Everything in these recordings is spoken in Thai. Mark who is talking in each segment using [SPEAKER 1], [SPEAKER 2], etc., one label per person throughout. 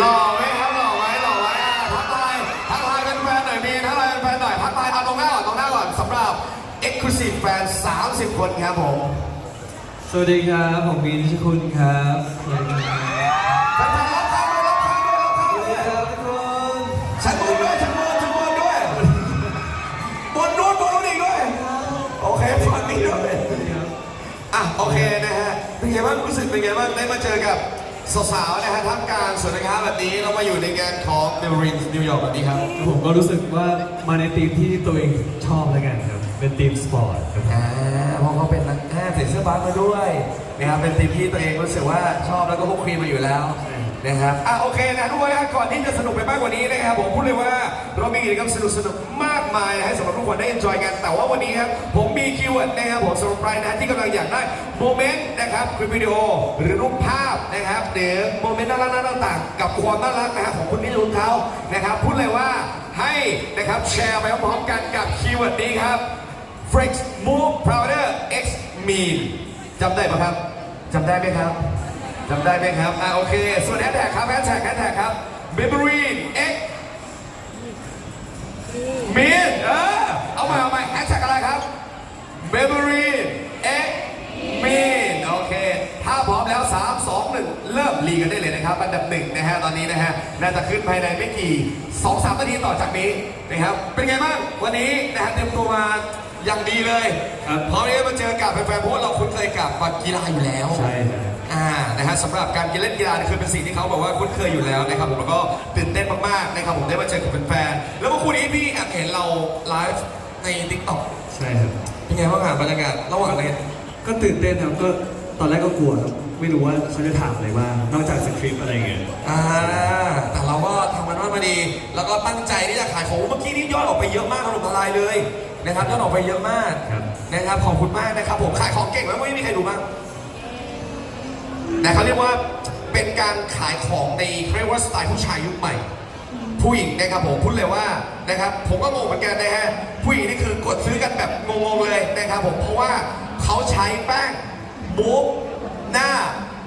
[SPEAKER 1] หล่อไหมครับหล่อไหมหล่อไหมอะทักทายทักทายเป็นแฟนหน่อยมีทักทายเป็นแฟนหน่อยทักทายเอาตรงหน้าก่อนตรงหน้าก่อนสำหรับ Exclusive แฟน 30 คนครับผม
[SPEAKER 2] สวัสดีครับ ผมมีนิคุณครับสวัสดีครับ
[SPEAKER 1] แฟนๆรับข้ายรับข้ายรับข้างด้ว
[SPEAKER 2] กคน
[SPEAKER 1] ฉันบนด้วยฉันบนฉันบนด้วยบนนู้บนนู้นอีด้วยโอเคฟันี้ด้วยอะโอเคนะฮะเป็นไงบ้างรู้สึกเป็นไงบ้างได้มาเจอกับ สาวๆนะฮะท่ามกลางสวนน้ำแบบนี้เรามาอยู่ในงานของเดลินนิวยอร์กแบบนี้ครับ
[SPEAKER 2] ผมก็รู้สึกว่ามาในทีมที่ตัวเองชอบแล้วกันครับ เป็นทีมสปอร์ตครับ
[SPEAKER 1] อ่าเพราะเขาเป็นนักแพทย์ใส่เสื้อบาสมาด้วยนะครับเป็นทีมที่ตัวเองรู้สึกว่าชอบแล้วก็พวกครีมมาอยู่แล้วนะครับอะโอเคนะทุกคนนะก่อนที่จะสนุกไปมากกว่านี้นะครับผมพูดเลยว่าเรามีกิจกรรมสนุกสนุกๆมากมายนะให้สำหรับทุกคนได้ enjoy กันแต่ว่าวันนี้ครับผมมีคีย์เวิร์ดนะครับผมสำหรับใครนะที่กำลังอยากได้โมเมนต์นะครับคลิปวิดีโอหรือรูปภาพนะครับหรือโมเมนต์น่ารักๆต่างๆกับความน่ารักนะครับของคุณนิรุนเขานะครับพูดเลยว่าให้นะครับแชร์ไปพร้อมๆกันกับคีย์เวิร์ดนี้ครับ Flex Move Powder X Mean จำได้ปะครับจำได้ไหมครับจำได้ไหมครับอ่าโอเค ส่วนแฮชแท็กครับแฮชแท็กแฮชแท็กครับ Memory X Mean เออเอาใหม่เอาใหม่แฮชแท็กอะไรครับ Memory X Mean โอเค ถ้าพร้อมแล้ว 3 2 1 เริ่มลีกันได้เลยนะครับอันดับหนึ่งนะฮะตอนนี้นะฮะน่าจะขึ้นภายในไม่กี่ 2-3นาทีต่อจากนี้นะครับเป็นไงบ้างวันนี้นะฮะเตรียมตัวมาอย่างดีเลย
[SPEAKER 2] ครับ
[SPEAKER 1] เพราะวันนี้มาเจอกับแฟนๆเพราะว่าเราคุ้นเคยกับกีฬาอยู่แล้ว
[SPEAKER 2] ใช่ครับ
[SPEAKER 1] อ่า นะฮะสำหรับการเล่นกีฬาเนี่ยคือเป็นสิ่งที่เขาบอกว่าคุ้นเคยอยู่แล้วนะครับผมแล้วก็ตื่นเต้นมากๆนะครับผมได้มาเจอกับแฟนๆแล้วเมื่อคู่นี้พี่แอบเห็นเราไลฟ์ใน t ิ k t o k
[SPEAKER 2] ใช่ครับ
[SPEAKER 1] เป็นไงบ้างอะบรรยากาศระหว่างเล่น
[SPEAKER 2] ก็ตื่นเต้นครับก็ตอนแรกก็กลัวครับไม่รู้ว่าเขาจะถามอะไรบ้างนอกจากสคริปต์อะไรอย่างเงี้ย
[SPEAKER 1] อ่าแต่เราก็ทำมันว่ามาดี แล้วก็ตั้งใจที่จะขายของเมื่อกี้นี้ยอดออกไปเยอะมากถล่มทลายเลยนะครับยอดออกไปเยอะมาก
[SPEAKER 2] ครับ
[SPEAKER 1] นะครับขอบคุณมากนะครับผมขายของเก่งไหมไม่มีใครดูบ้างนะเขาเรียกว่าเป็นการขายของในเรียกว่าสไตล์ผู้ชายยุคใหม่ ผู้หญิงนะครับผมพูดเลยว่านะครับผมก็งงเหมือนกันนะฮะ ซื้อกันแบบงงๆเลยนะครับผมเพราะว่าเขาใช้แป้งบุ๊กหน้า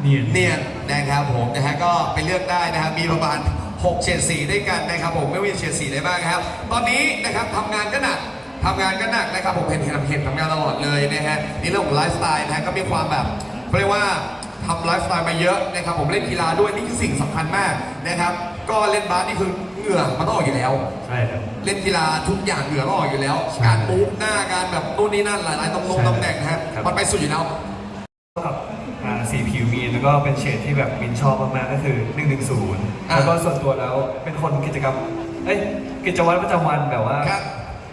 [SPEAKER 2] เนียน
[SPEAKER 1] เนียนนะครับผมนะฮะก็ไปเลือกได้นะครับมีประมาณ6เฉดสีด้วยกันนะครับผมไม่ว่าจะเฉดสีได้บ้างครับ ตอนนี้นะครับทำงานก็หนักทำงานก็หนักนะครับผมเห็นเห็นเห็นทำงานตลอดเลยนะฮะนี่เรื่องของไลฟ์สไตล์นะฮะก็มีความแบบเขาเรียกว่า ทำไลฟ์สไตล์มาเยอะนะครับผมเล่นกีฬาด้วยนี่คือสิ่งสำคัญมากนะครับ ก็เล่นบาสนี่คือเหงื่อมันต้องออกอยู่แล้ว
[SPEAKER 2] ใช่ครับ
[SPEAKER 1] เล่นกีฬาทุกอย่างเหงื่อต้องออกอยู่แล้ว
[SPEAKER 2] ใช่
[SPEAKER 1] การมูฟหน้าการแบบนู่นนี่นั่นหลายๆตำแหน่ง
[SPEAKER 2] ใช่
[SPEAKER 1] ตำแหน่งนะฮะ
[SPEAKER 2] ครับ
[SPEAKER 1] มันไปสุดอยู่แล้ว
[SPEAKER 2] กับอ่าสีผิวมีนแล้วก็เป็นเฉดที่แบบมินชอบมากๆก็คือ 110
[SPEAKER 1] อ่า
[SPEAKER 2] แล้วก็ส่วนตัวแล้วเป็นคนกิจกรรมเอ้ยกิจวัตรประจำวันแบบว่า
[SPEAKER 1] ครับ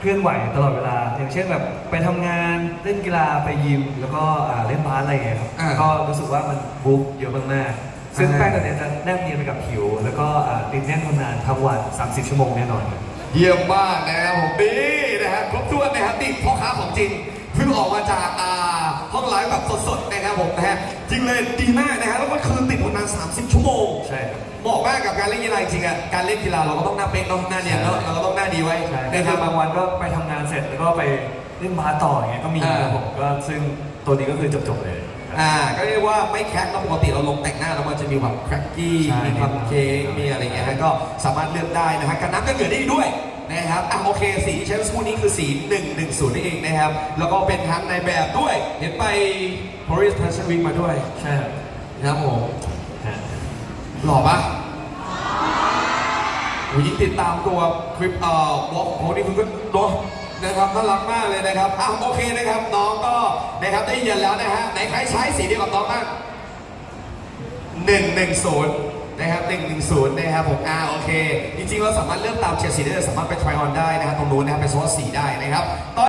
[SPEAKER 2] เคลื่อนไหวตลอดเวลา อย่างเช่นแบบไปทำงานเล่นกีฬาไปยิม แล้วก็อ่าเล่นบาสอะไรอย่างเงี้ยครับ
[SPEAKER 1] อ่า
[SPEAKER 2] ก็รู้สึกว่ามันบุ๊กเยอะมากๆซึ่ง
[SPEAKER 1] อ่า
[SPEAKER 2] แป้งตัวเนี้ยจะแนบเนียนไปกับผิว แล้วก็อ่าติดแน่นทนนานทั้งวัน 30 ชั่วโมงแน่นอนครับ
[SPEAKER 1] เยี่ยมมากนะครับผมนี่นะฮะครบถ้วนนะครับนี่พ่อค้าของจริงเพิ่งออกมาจากอ่าห้องไลฟ์แบบสดๆนะครับผมนะฮะจริงเลยดีมากนะฮะแล้วก็คือติดทนนาน30 ชั่วโมง
[SPEAKER 2] ใช่ครับ
[SPEAKER 1] เหมาะ มากกับการเล่นกีฬาจริงๆอะการเล่นกีฬาเราก็ต้องหน้าเป๊ะเนาะหน้าเนียนเนาะเราก็ต้องหน้าดีไว้
[SPEAKER 2] ใช่
[SPEAKER 1] นะ
[SPEAKER 2] นะ
[SPEAKER 1] ค
[SPEAKER 2] ค
[SPEAKER 1] รั
[SPEAKER 2] รั
[SPEAKER 1] บบ
[SPEAKER 2] บางวันก็ไปทำงานเสร็จแล้วก็ไปเล่นบาสต่ออย่างเงี้ยก็มี
[SPEAKER 1] อ่า
[SPEAKER 2] ครับผมก็ซึ่งตัวนี้ก็คือจบๆเลยครับ
[SPEAKER 1] อ่าก็เรียกว่าไม่แคร็กแล้วปกติเราลงแต่งหน้าแล้วมันจะมีแบบแคร็กกี้
[SPEAKER 2] ใช่
[SPEAKER 1] มีคัพเค้กมีอะไรเงี้ยฮะก็สามารถเลือกได้นะฮะกันน้ำกันเหงื่อได้อีกด้วยนะครับอะโอเคสีที่ใช้เมื่อสักครู่นี้คือสี 110นี่เองนะครับ แล้วก็เป็นทั้งในแบบด้วย เห็นไป Paris Fashion Week มาด้วย
[SPEAKER 2] ใช่ครับ
[SPEAKER 1] นะครับผม
[SPEAKER 2] ฮะ
[SPEAKER 1] หล่อปะ โอ้ยยิ่งติดตามตัวคลิปเอ่อวอล์กของนี่คุณก็เนาะนะครับน่ารักมากเลยนะครับอะโอเคนะครับน้องก็นะครับได้ยินแล้วนะฮะไหนใครใช้สีเดียวกับน้องบ้าง110นะครับหนึ่งหนึ่งศูนย์นะครับผมอ่าโอเค จริงๆเราสามารถเลือกตามเฉดสีได้เลยสามารถไป try on ได้นะครับตรงนู้นนะครับไปโซนสีได้นะครับ